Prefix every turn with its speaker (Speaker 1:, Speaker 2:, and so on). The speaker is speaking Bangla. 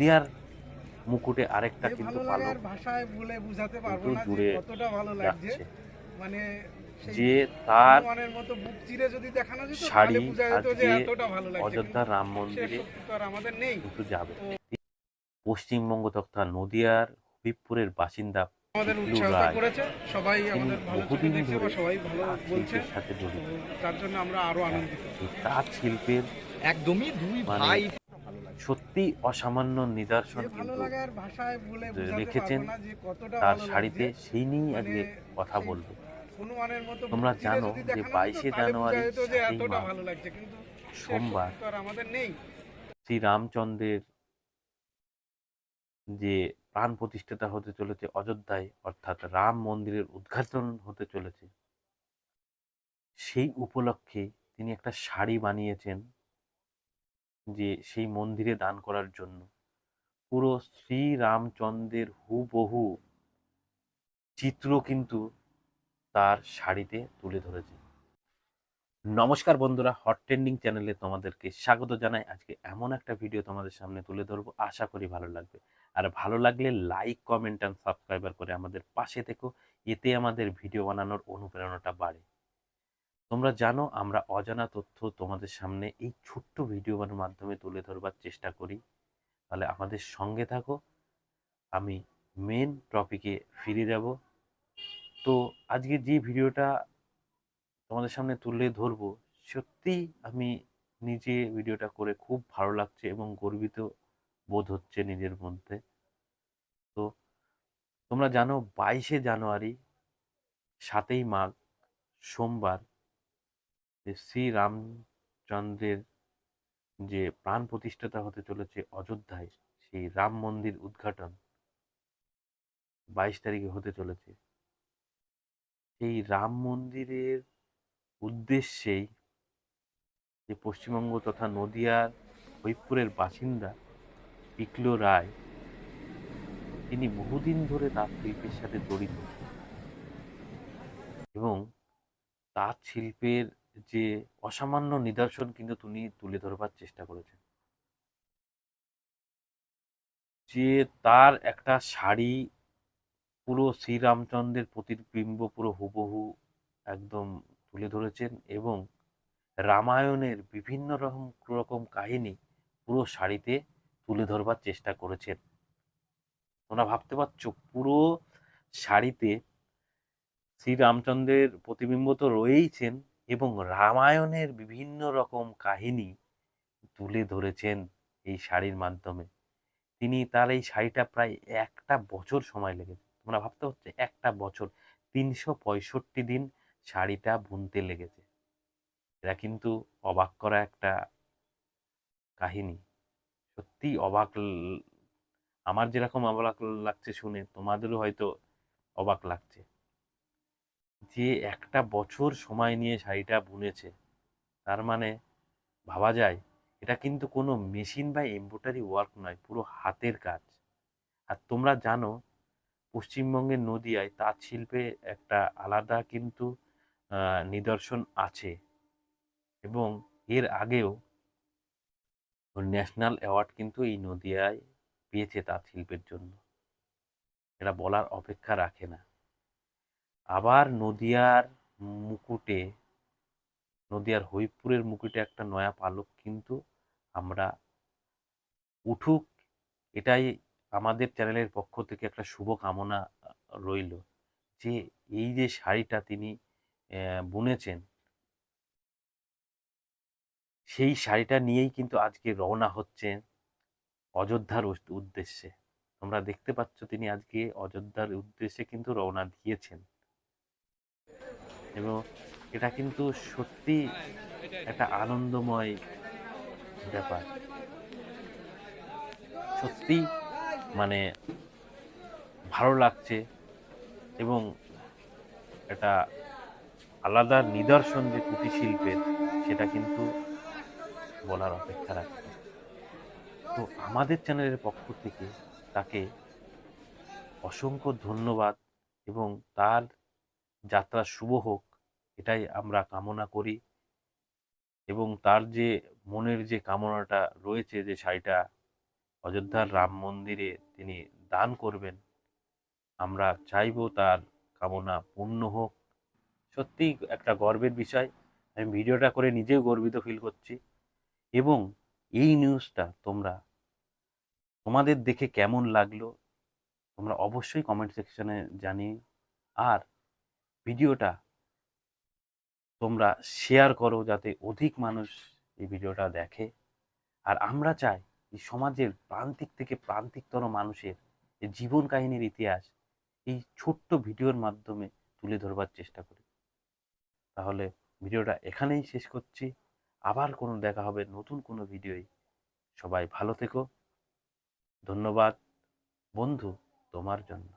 Speaker 1: নদিয়ার মুকুটে আরেকটা কিন্তু পালক
Speaker 2: ভাষায় বলে বোঝাতে পারব
Speaker 1: কিন্তু
Speaker 2: না যে
Speaker 1: জুড়ে
Speaker 2: কতটা ভালো লাগছে।
Speaker 1: যাচ্ছে।
Speaker 2: মানে
Speaker 1: যে তার
Speaker 2: হনুমানের মতো বুক চিরে যদি দেখানো যেত
Speaker 1: শাড়ি
Speaker 2: যেত যে
Speaker 1: আজকে অযোধ্যা রাম মন্দিরে
Speaker 2: শক্তি তো আর আমাদের নেই।
Speaker 1: কিন্তু যাবে। পশ্চিমবঙ্গ তথা নদিয়ার হবিবপুরের বাসিন্দা
Speaker 2: আমাদের
Speaker 1: টিকলু
Speaker 2: উৎসাহ
Speaker 1: রায়,
Speaker 2: করেছে সবাই আমাদের ভালো চোখে
Speaker 1: বহুদিন ধরে
Speaker 2: সবাই ভালো
Speaker 1: তাঁত
Speaker 2: বলছে।
Speaker 1: শিল্পের সাথে জড়িত।
Speaker 2: তার জন্য আমরা আরও আনন্দিত।
Speaker 1: এই তাঁত শিল্পের
Speaker 3: একদমই দুই
Speaker 1: মানে
Speaker 3: ভাই
Speaker 1: সত্যি অসামান্য নিদর্শন কিন্তু
Speaker 2: লাগার ভাষায় বলে
Speaker 1: যে
Speaker 2: বোঝাতে
Speaker 1: রেখেছেন
Speaker 2: পারব না যে কতটা
Speaker 1: তার শাড়িতে সেই নিয়েই
Speaker 2: মানে
Speaker 1: আজকে কথা
Speaker 2: সেই
Speaker 1: বলব। তোমরা জানো যে
Speaker 2: দেখানো যেত,
Speaker 1: 22শে
Speaker 2: তাহলে বোঝা
Speaker 1: জানুয়ারি সোমবার। শ্রী রামচন্দ্রের যে প্রাণ প্রতিষ্ঠাতা হতে চলেছে অযোধ্যায় অর্থাৎ রাম মন্দিরের উদ্ঘাটন হতে চলেছে সেই উপলক্ষে তিনি একটা শাড়ি বানিয়েছেন। যে সেই মন্দিরে দান করার জন্য। পুরো শ্রী রামচন্দ্রের হুবহু চিত্র কিন্তু তার শাড়িতে তুলে ধরেছে। নমস্কার বন্ধুরা হট ট্রেন্ডিং চ্যানেলে তোমাদেরকে স্বাগত জানাই। আজকে এমন একটা ভিডিও তোমাদের সামনে তুলে ধরবো, আশা করি ভালো লাগবে। আর ভালো লাগলে লাইক কমেন্ট অ্যান্ড সাবস্ক্রাইবার করে আমাদের পাশে থেকো, এতে আমাদের ভিডিও বানানোর অনুপ্রেরণাটা বাড়ে। তোমরা জানো, আমরা অজানা তথ্য তোমাদের সামনে এই ছোট্ট ভিডিওর মাধ্যমে তুলে ধরবার চেষ্টা করি। তাহলে আমাদের সঙ্গে থাকো। আমি মেন টপিকে ফিরে যাব। তো আজকে যে ভিডিওটা তোমাদের সামনে তুলে ধরবো, সত্যি আমি নিজে ভিডিওটা করে খুব ভালো লাগছে এবং গর্বিত বোধ হচ্ছে নিজের মধ্যে। তো তোমরা জানো, বাইশে জানুয়ারি, সাতই মাঘ, সোমবার যে শ্রী রামচন্দ্রের যে প্রাণ প্রতিষ্ঠাতা হতে চলেছে অযোধ্যায়, সেই রাম মন্দির উদ্ঘাটন বাইশ তারিখে হতে চলেছে। সেই রাম মন্দিরের উদ্দেশ্যেই যে পশ্চিমবঙ্গ তথা নদিয়ার হরিপুরের বাসিন্দা পিকলো রায়, তিনি বহুদিন ধরে তাঁত শিল্পের সাথে জড়িত। এবং তাঁত শিল্পের যে অসামান্য নিদর্শন কিন্তু তিনি তুলে ধরবার চেষ্টা করেছেন। যে তার একটা শাড়ি পুরো শ্রীরামচন্দ্রের প্রতিবিম্ব পুরো হুবহু একদম তুলে ধরেছেন এবং রামায়ণের বিভিন্ন রকম রকম কাহিনী পুরো শাড়িতে তুলে ধরবার চেষ্টা করেছেন। তোমরা ভাবতে পারছ, পুরো শাড়িতে শ্রীরামচন্দ্রের প্রতিবিম্ব তো রয়েইছেন এবং রামায়ণের বিভিন্ন রকম কাহিনী তুলে ধরেছেন এই শাড়ির মাধ্যমে। তিনি তার এই শাড়িটা প্রায় একটা বছর সময় লেগেছে। তোমরা ভাবতে হচ্ছে একটা বছর, তিনশো পঁয়ষট্টি দিন শাড়িটা বুনতে লেগেছে। এটা কিন্তু অবাক করা একটা কাহিনী। সত্যি অবাক আমার যেরকম অবাক লাগছে শুনে, তোমাদেরও হয়তো অবাক লাগছে। যে একটা বছর সময় নিয়ে শাড়িটা বুনেছে, তার মানে ভাবা যায়, এটা কিন্তু কোনো মেশিন বা এমব্রয়ডারি ওয়ার্ক নয়, পুরো হাতের কাজ। আর তোমরা জানো, পশ্চিমবঙ্গের নদিয়ায় তাঁত শিল্পে একটা আলাদা কিন্তু নিদর্শন আছে এবং এর আগেও ন্যাশনাল অ্যাওয়ার্ড কিন্তু এই নদিয়ায় পেয়েছে তাঁত শিল্পের জন্য। এটা বলার অপেক্ষা রাখে না। আবার নদিয়ার মুকুটে, নদিয়ার হইপুরের মুকুটে একটা নয়া পালক কিন্তু আমরা উঠুক, এটাই আমাদের চ্যানেলের পক্ষ থেকে একটা শুভ কামনা রইল যে এই যে শাড়িটা তিনি বুনেছেন, সেই শাড়িটা নিয়েই কিন্তু আজকে রওনা হচ্ছেন অযোধ্যার উদ্দেশ্যে। তোমরা দেখতে পাচ্ছ তিনি আজকে অযোধ্যার উদ্দেশ্যে কিন্তু রওনা দিয়েছেন। এবং এটা কিন্তু সত্যি একটা আনন্দময় ব্যাপার সত্যি মানে ভালো লাগছে এবং এটা আলাদা নিদর্শন যে কুটির শিল্পের সেটা কিন্তু বলার অপেক্ষা রাখে না। তো আমাদের চ্যানেলের পক্ষ থেকে তাকে অসংখ্য ধন্যবাদ এবং তার যাত্রা শুভ হোক, এটাই আমরা কামনা করি। এবং তার যে মনের যে কামনাটা রয়েছে যে শাড়িটা অযোধ্যার রাম মন্দিরে তিনি দান করবেন, আমরা চাইব তার কামনা পূর্ণ হোক। সত্যিই একটা গর্বের বিষয়, আমি ভিডিওটা করে নিজেও গর্বিত ফিল করছি। এবং এই নিউজটা তোমরা তোমাদের দেখে কেমন লাগল, তোমরা অবশ্যই কমেন্ট সেকশনে জানিয়ে আর ভিডিওটা তোমরা শেয়ার করো যাতে অধিক মানুষ এই ভিডিওটা দেখে। আর আমরা চাই এই সমাজের প্রান্তিক থেকে প্রান্তিকতর মানুষের এই জীবন কাহিনীর ইতিহাস এই ছোট্ট ভিডিওর মাধ্যমে তুলে ধরবার চেষ্টা করি। তাহলে ভিডিওটা এখানেই শেষ করছি। আবার কোনো দেখা হবে নতুন কোনো ভিডিওই সবাই ভালো থেকো। ধন্যবাদ বন্ধু তোমার জন্য।